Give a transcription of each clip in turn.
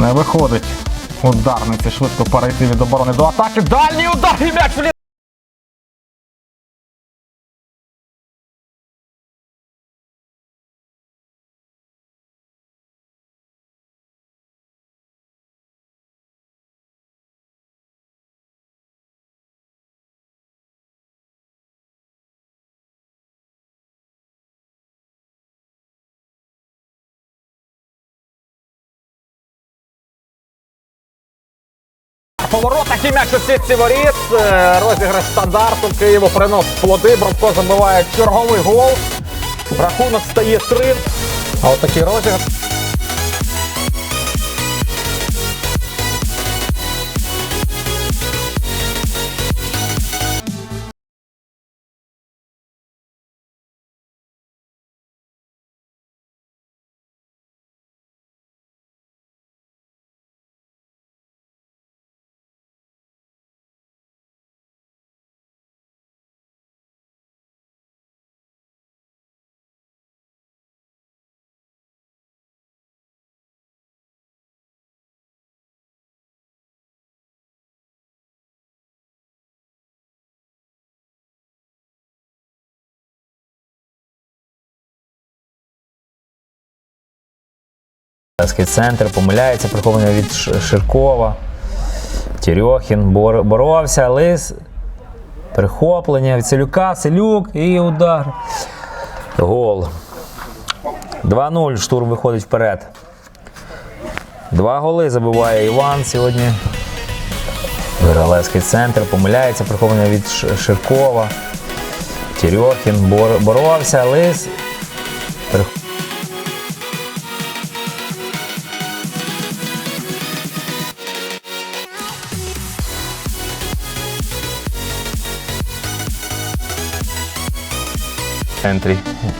Не виходить. Ударниці швидко перейти від оборони до атаки. Дальній удар і м'яч вліт. Поворотах і м'яч у сітці воріт. Е, Розіграш стандарту. Києву принос плоди. Бровко забиває черговий гол. Рахунок стає 3. А такий розіграш. Центр помиляється, приховання від Ширкова. Тірьохін бор- боровся, Лис. Перехоплення від Селюка, Селюк і удар. Гол. 2-0. Штурм виходить вперед. Два голи забиває Іван сьогодні. Виралевський центр помиляється, приховання від Ширкова. Тірьохін бор- боровся, Лис. Перех- entry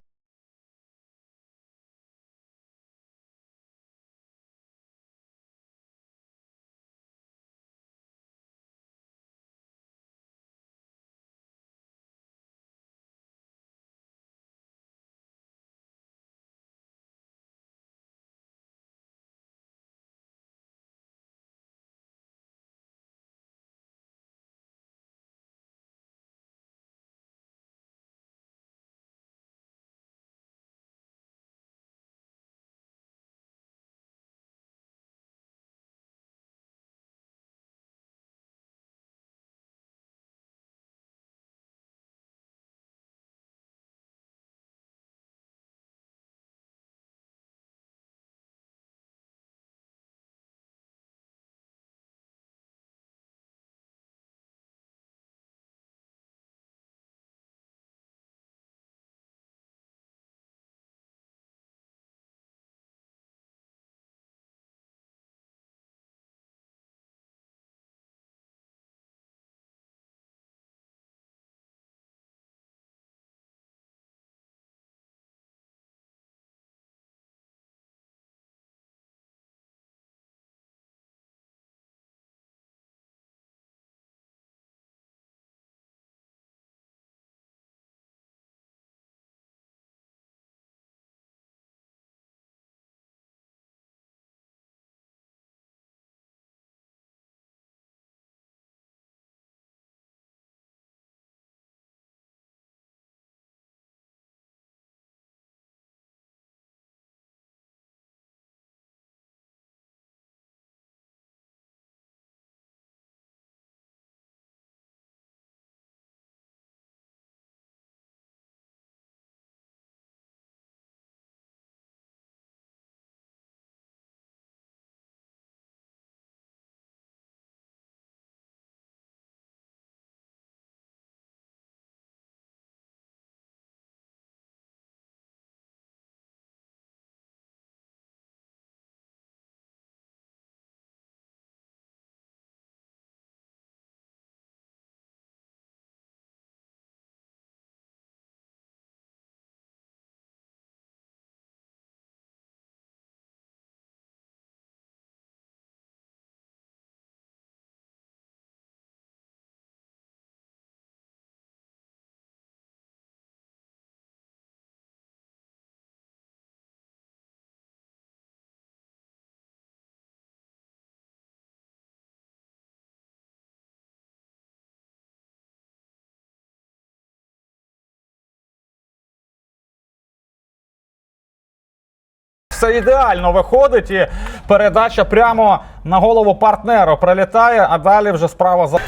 все ідеально виходить. І передача прямо на голову партнеру прилітає, а далі вже справа за.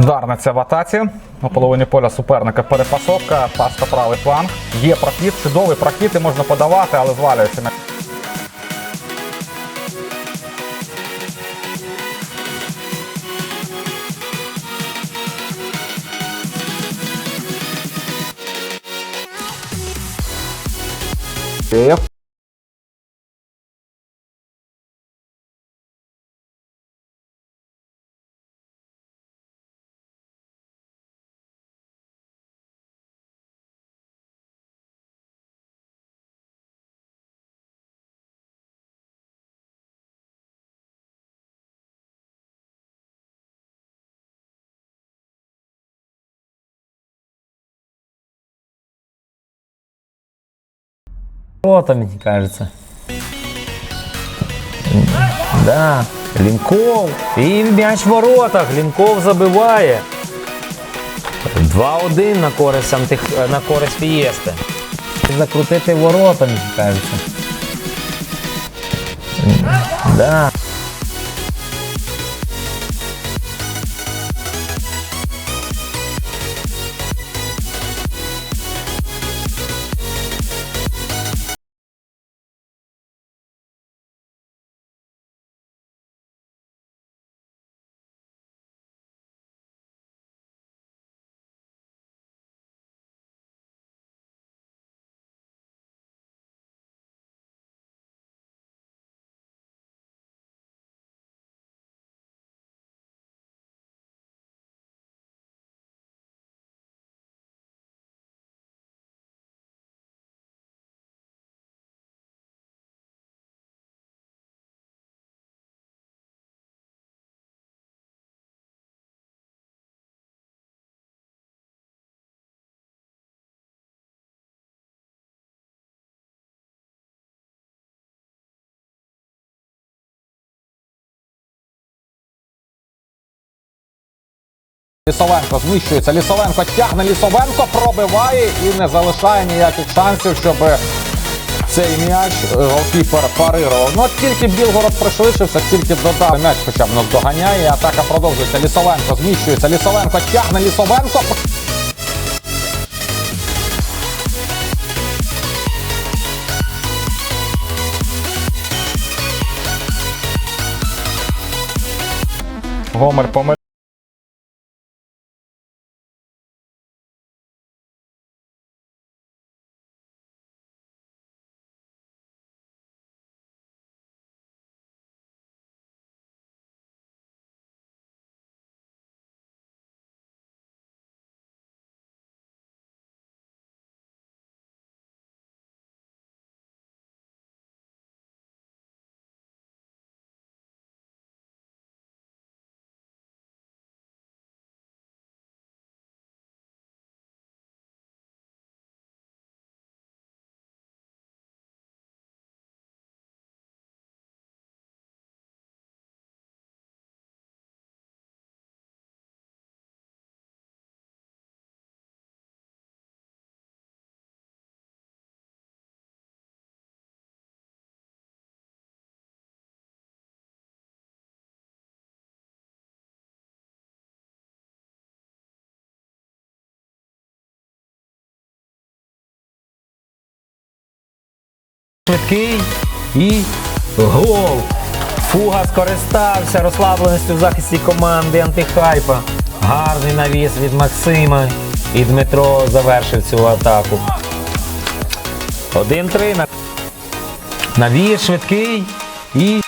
Дарниця в атаці. На половині поля суперника перепасовка, паста правий фланг. Є прохід, чудовий прохід і можна подавати, але звалюється на. Київ. Что там, мне кажется? Да, Лінков. І м'яч в воротах. Лінков забиває. 2-1 на користь, на користь Фієсти. Закрутити ворота, мені кажеться. Да. Лісовенко зміщується. Лісовенко тягне Лісовенко, пробиває і не залишає ніяких шансів, щоб цей м'яч е, голкіпер парирував. Ну тільки Білгород пришвидшився, тільки додав м'яч, хоча б наздоганяє. і Атака продовжується. Лісовенко зміщується. Лісовенко тягне Лісовенко. Гомер помиляє. Швидкий і гол. Фуга скористався розслабленістю в захисті команди антихайпа. Гарний навіс від Максима. І Дмитро завершив цю атаку. 1-3. на- Навіс швидкий і